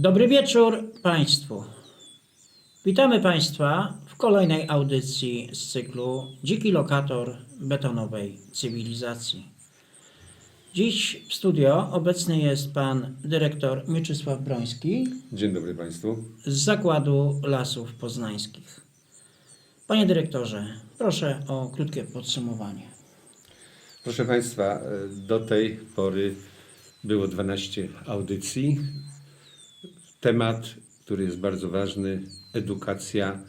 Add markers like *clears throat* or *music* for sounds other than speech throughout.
Dobry wieczór Państwu. Witamy Państwa w kolejnej audycji z cyklu Dziki lokator betonowej cywilizacji. Dziś w studio obecny jest pan dyrektor Mieczysław Broński Dzień dobry Państwu. z Zakładu Lasów Poznańskich. Panie dyrektorze, proszę o krótkie podsumowanie. Proszę Państwa, do tej pory było 12 audycji. Temat, który jest bardzo ważny, edukacja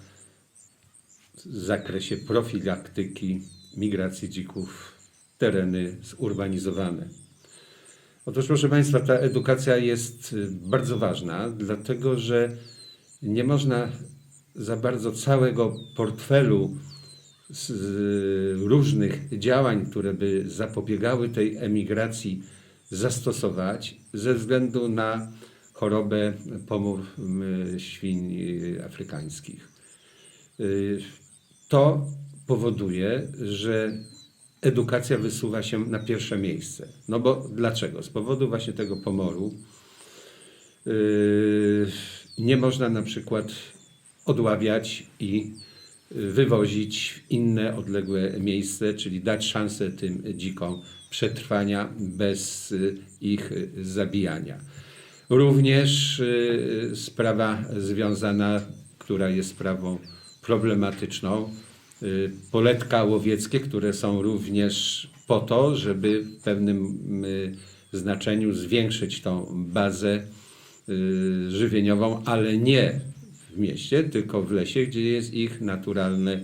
w zakresie profilaktyki migracji dzików w tereny zurbanizowane. Otóż, proszę Państwa, ta edukacja jest y, bardzo ważna, dlatego że nie można za bardzo całego portfelu y, różnych działań, które by zapobiegały tej emigracji, zastosować ze względu na chorobę pomór y, świń y, afrykańskich. Y, To powoduje, że edukacja wysuwa się na pierwsze miejsce. No bo dlaczego? Z powodu właśnie tego pomoru yy, nie można na przykład odławiać i wywozić w inne odległe miejsce, czyli dać szansę tym dzikom przetrwania bez y, ich y, zabijania. Również y, sprawa związana, która jest sprawą problematyczną, y, poletka łowieckie, które są również po to, żeby w pewnym y, znaczeniu zwiększyć tą bazę y, żywieniową, ale nie w mieście, tylko w lesie, gdzie jest ich naturalne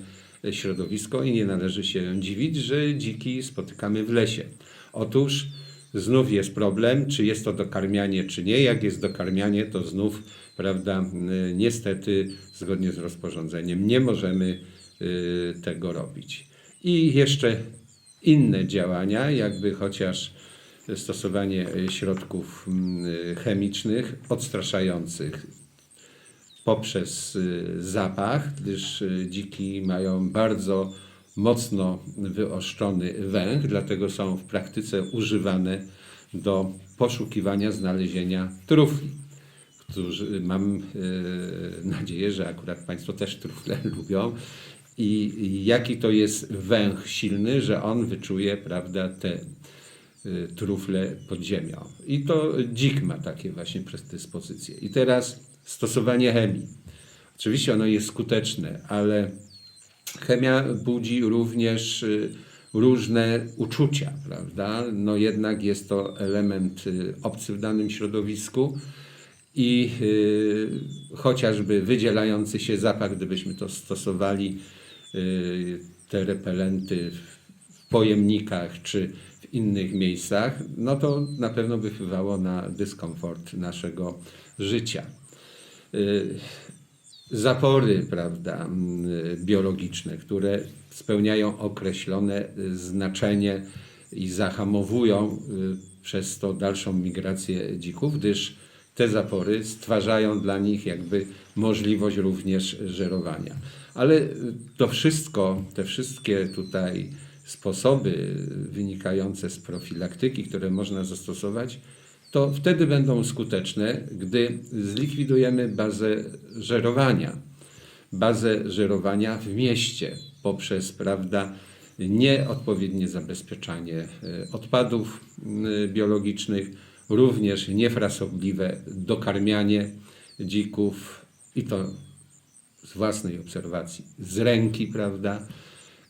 środowisko i nie należy się dziwić, że dziki spotykamy w lesie. Otóż znów jest problem, czy jest to dokarmianie, czy nie. Jak jest dokarmianie, to znów, prawda, y, niestety, zgodnie z rozporządzeniem, nie możemy y, tego robić. I jeszcze inne działania, jakby chociaż stosowanie y, środków chemicznych odstraszających poprzez zapach, gdyż dziki mają bardzo mocno wyoszczony węch, dlatego są w praktyce używane do poszukiwania, znalezienia trufli. Którzy, mam e, nadzieję, że akurat Państwo też trufle *laughs* lubią. I jaki to jest węch silny, że on wyczuje prawda, te y, trufle pod ziemią. I to dzik ma takie właśnie predyspozycje. I teraz stosowanie chemii. Oczywiście ono jest skuteczne, ale chemia budzi również y, różne uczucia, prawda? No jednak jest to element y, obcy w danym środowisku i y, chociażby wydzielający się zapach, gdybyśmy to stosowali, te repelenty w pojemnikach czy w innych miejscach, no to na pewno by wpływało na dyskomfort naszego życia. Zapory prawda, biologiczne, które spełniają określone y, znaczenie i zahamowują y, przez to dalszą migrację dzików, gdyż te zapory stwarzają dla nich jakby możliwość również żerowania. Ale y, to wszystko, te wszystkie tutaj sposoby wynikające z profilaktyki, które można zastosować, to wtedy będą skuteczne, gdy zlikwidujemy bazę żerowania. Bazę żerowania w mieście poprzez prawda, nieodpowiednie zabezpieczanie e, odpadów biologicznych, również niefrasobliwe dokarmianie dzików i to z własnej obserwacji, z ręki, prawda?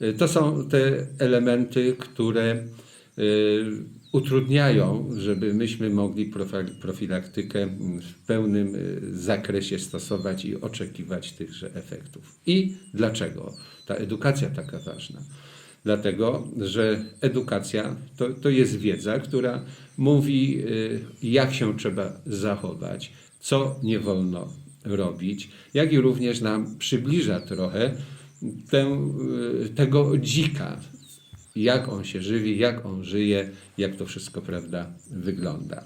Y, To są te elementy, które y, utrudniają, żeby myśmy mogli profi- profilaktykę w pełnym y, zakresie stosować i oczekiwać tychże efektów. I dlaczego ta edukacja taka ważna? Dlatego, że edukacja to, to jest wiedza, która mówi, y, jak się trzeba zachować, co nie wolno robić, jak i również nam przybliża trochę tę, y, tego dzika, jak on się żywi, jak on żyje, jak to wszystko prawda, wygląda.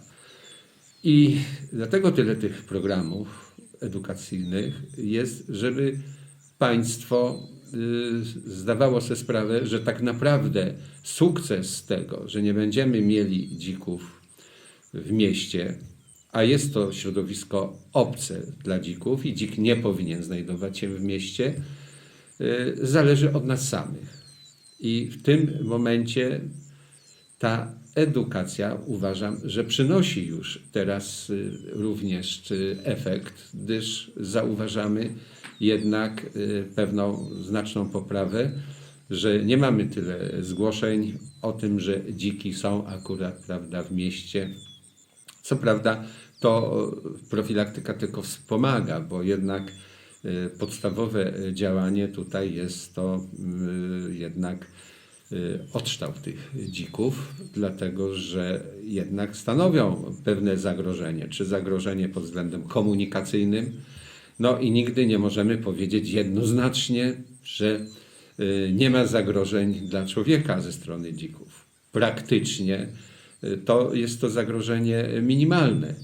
I dlatego tyle tych programów edukacyjnych jest, żeby państwo y, zdawało sobie sprawę, że tak naprawdę sukces tego, że nie będziemy mieli dzików w mieście, a jest to środowisko obce dla dzików i dzik nie powinien znajdować się w mieście, y, zależy od nas samych. I w tym momencie ta edukacja uważam, że przynosi już teraz y, również y, efekt, gdyż zauważamy jednak y, pewną znaczną poprawę, że nie mamy tyle zgłoszeń o tym, że dziki są akurat prawda, w mieście. Co prawda to profilaktyka tylko wspomaga, bo jednak podstawowe działanie tutaj jest to y, jednak y, odszczał tych dzików, dlatego że jednak stanowią pewne zagrożenie, czy zagrożenie pod względem komunikacyjnym. No i nigdy nie możemy powiedzieć jednoznacznie, że y, nie ma zagrożeń dla człowieka ze strony dzików. Praktycznie y, to jest to zagrożenie minimalne,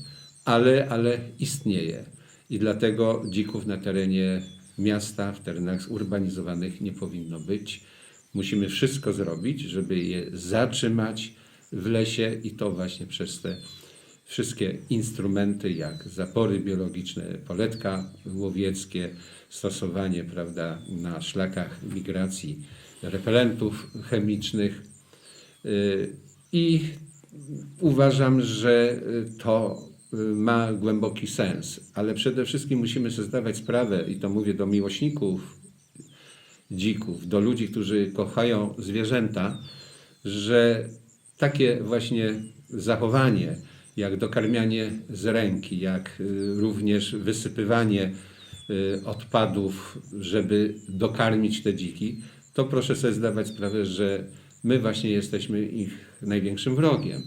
ale, ale istnieje. I dlatego dzików na terenie miasta, w terenach zurbanizowanych nie powinno być. Musimy wszystko zrobić, żeby je zatrzymać w lesie i to właśnie przez te wszystkie instrumenty, jak zapory biologiczne, poletka łowieckie, stosowanie prawda, na szlakach migracji repelentów chemicznych. Y, I uważam, że to ma głęboki sens, ale przede wszystkim musimy sobie zdawać sprawę, i to mówię do miłośników dzików, do ludzi, którzy kochają zwierzęta, że takie właśnie zachowanie, jak dokarmianie z ręki, jak y, również wysypywanie y, odpadów, żeby dokarmić te dziki, to proszę sobie zdawać sprawę, że my właśnie jesteśmy ich największym wrogiem.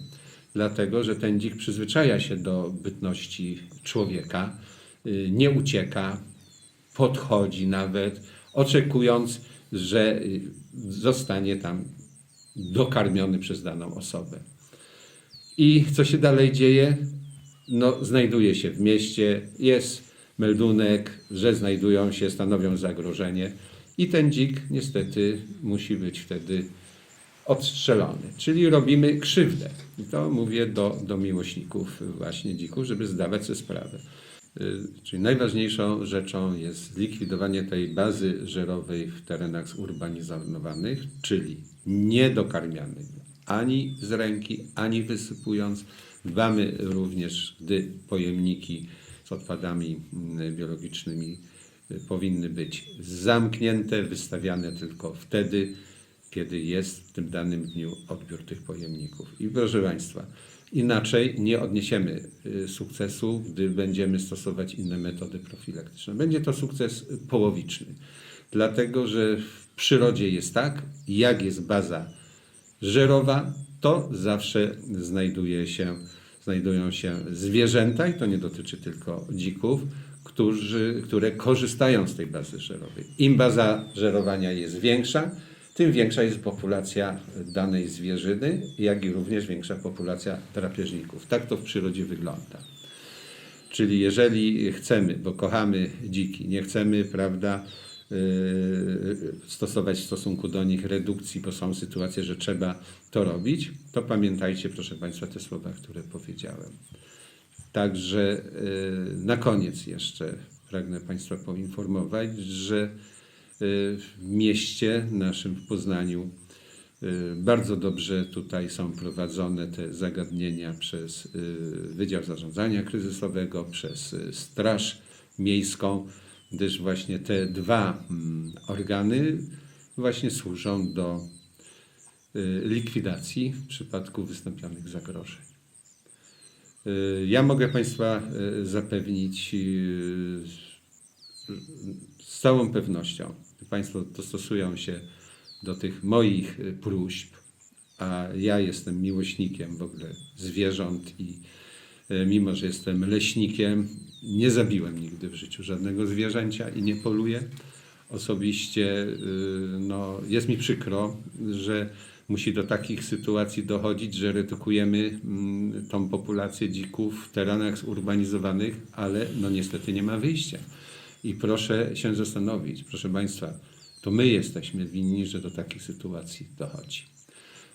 Dlatego, że ten dzik przyzwyczaja się do bytności człowieka, y, nie ucieka, podchodzi nawet, oczekując, że y, zostanie tam dokarmiony przez daną osobę. I co się dalej dzieje? No, znajduje się w mieście, jest meldunek, że znajdują się, stanowią zagrożenie i ten dzik niestety musi być wtedy odstrzelony. Czyli robimy krzywdę. I to mówię do, do miłośników właśnie dzików, żeby zdawać sobie sprawę. Y, Czyli najważniejszą rzeczą jest zlikwidowanie tej bazy żerowej w terenach zurbanizowanych, czyli niedokarmiany ani z ręki, ani wysypując. Dbamy również, gdy pojemniki z odpadami mm, biologicznymi y, powinny być zamknięte, wystawiane tylko wtedy, kiedy jest w tym danym dniu odbiór tych pojemników. I proszę Państwa, inaczej nie odniesiemy y, sukcesu, gdy będziemy stosować inne metody profilaktyczne. Będzie to sukces połowiczny, dlatego że w przyrodzie jest tak, jak jest baza żerowa, to zawsze znajduje się, znajdują się zwierzęta, i to nie dotyczy tylko dzików, którzy, które korzystają z tej bazy żerowej. Im baza żerowania jest większa, tym większa jest populacja danej zwierzyny, jak i również większa populacja drapieżników. Tak to w przyrodzie wygląda. Czyli jeżeli chcemy, bo kochamy dziki, nie chcemy, prawda, yy, stosować w stosunku do nich redukcji, bo są sytuacje, że trzeba to robić, to pamiętajcie, proszę Państwa, te słowa, które powiedziałem. Także yy, na koniec jeszcze pragnę Państwa poinformować, że w mieście naszym w Poznaniu Y, Bardzo dobrze tutaj są prowadzone te zagadnienia przez y, Wydział Zarządzania Kryzysowego, przez Straż Miejską, gdyż właśnie te dwa mm, organy właśnie służą do likwidacji w przypadku wystąpionych zagrożeń. Ja mogę Państwa zapewnić z całą pewnością, Państwo dostosują się do tych moich y, próśb, a ja jestem miłośnikiem w ogóle zwierząt i y, mimo, że jestem leśnikiem, nie zabiłem nigdy w życiu żadnego zwierzęcia i nie poluję. Osobiście y, no, jest mi przykro, że musi do takich sytuacji dochodzić, że redukujemy mm, tą populację dzików w terenach zurbanizowanych, ale no niestety nie ma wyjścia. I proszę się zastanowić, proszę Państwa, to my jesteśmy winni, że do takich sytuacji dochodzi.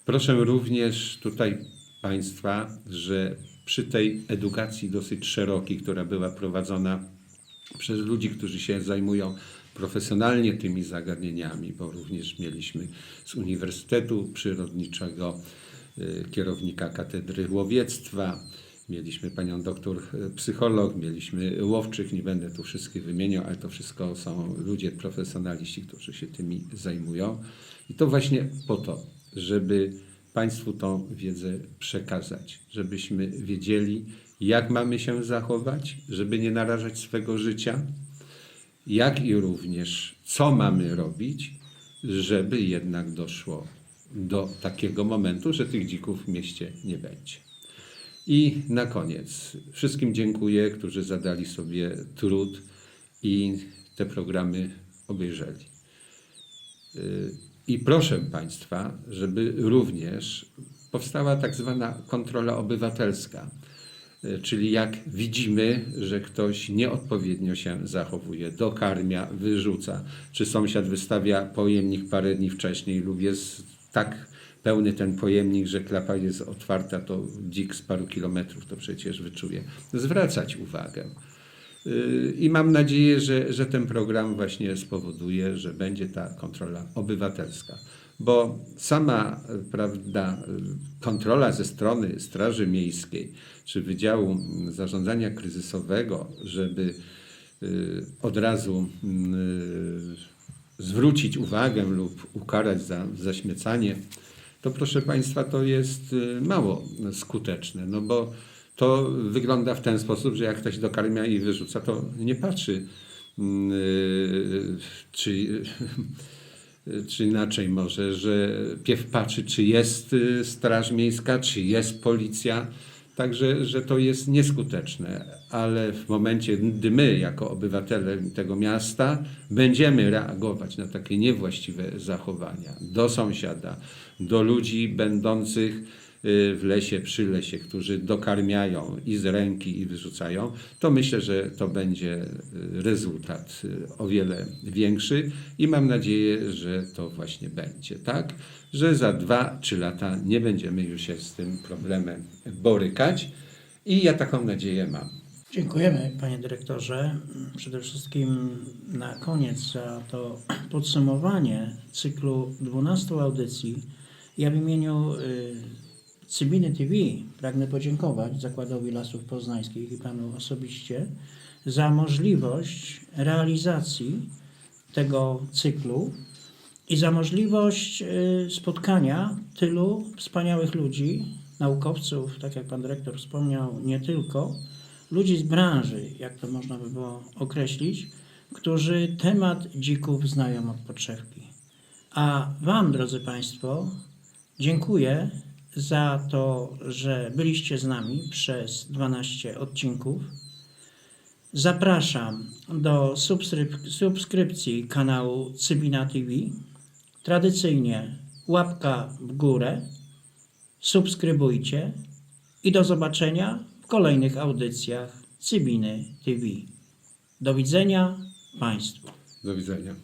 Proszę również tutaj Państwa, że przy tej edukacji dosyć szerokiej, która była prowadzona przez ludzi, którzy się zajmują profesjonalnie tymi zagadnieniami, bo również mieliśmy z Uniwersytetu Przyrodniczego y, kierownika katedry łowiectwa, mieliśmy panią doktor y, psycholog, mieliśmy łowczych, nie będę tu wszystkich wymieniał, ale to wszystko są ludzie profesjonaliści, którzy się tymi zajmują. I to właśnie po to, żeby Państwu tą wiedzę przekazać, żebyśmy wiedzieli, jak mamy się zachować, żeby nie narażać swego życia, jak i również co mamy robić, żeby jednak doszło do takiego momentu, że tych dzików w mieście nie będzie. I na koniec wszystkim dziękuję, którzy zadali sobie trud i te programy obejrzeli. I proszę Państwa, żeby również powstała tak zwana kontrola obywatelska. Y, Czyli jak widzimy, że ktoś nieodpowiednio się zachowuje, dokarmia, wyrzuca, czy sąsiad wystawia pojemnik parę dni wcześniej lub jest tak pełny ten pojemnik, że klapa jest otwarta, to dzik z paru kilometrów to przecież wyczuje. Zwracać uwagę. Y, I mam nadzieję, że, że ten program właśnie spowoduje, że będzie ta kontrola obywatelska. Bo sama prawda, kontrola ze strony Straży Miejskiej czy Wydziału Zarządzania Kryzysowego, żeby y, od razu y, zwrócić uwagę lub ukarać za zaśmiecanie, to proszę Państwa, to jest y, mało skuteczne, no bo to wygląda w ten sposób, że jak ktoś dokarmia i wyrzuca, to nie patrzy, mm, y, czy, *laughs* czy inaczej może, że piew patrzy, czy jest y, Straż Miejska, czy jest policja, Także, że to jest nieskuteczne, ale w momencie, gdy my, jako obywatele tego miasta, będziemy reagować na takie niewłaściwe zachowania do sąsiada, do ludzi będących w lesie, przy lesie, którzy dokarmiają i z ręki i wyrzucają, to myślę, że to będzie y, rezultat y, o wiele większy i mam nadzieję, że to właśnie będzie, tak? Że za dwa, trzy lata nie będziemy już się z tym problemem borykać i ja taką nadzieję mam. Dziękujemy panie dyrektorze. Przede wszystkim na koniec za to *clears throat* podsumowanie cyklu 12 audycji. Ja w imieniu y, Cybiny TV pragnę podziękować Zakładowi Lasów Poznańskich i panu osobiście za możliwość realizacji tego cyklu i za możliwość y, spotkania tylu wspaniałych ludzi, naukowców, tak jak pan dyrektor wspomniał, nie tylko, ludzi z branży, jak to można by było określić, którzy temat dzików znają od podszewki. A Wam, drodzy Państwo, dziękuję za to, że byliście z nami przez 12 odcinków. Zapraszam do subskryp- subskrypcji kanału Cybina TV. Tradycyjnie łapka w górę, subskrybujcie i do zobaczenia w kolejnych audycjach Cybiny TV. Do widzenia Państwu. Do widzenia.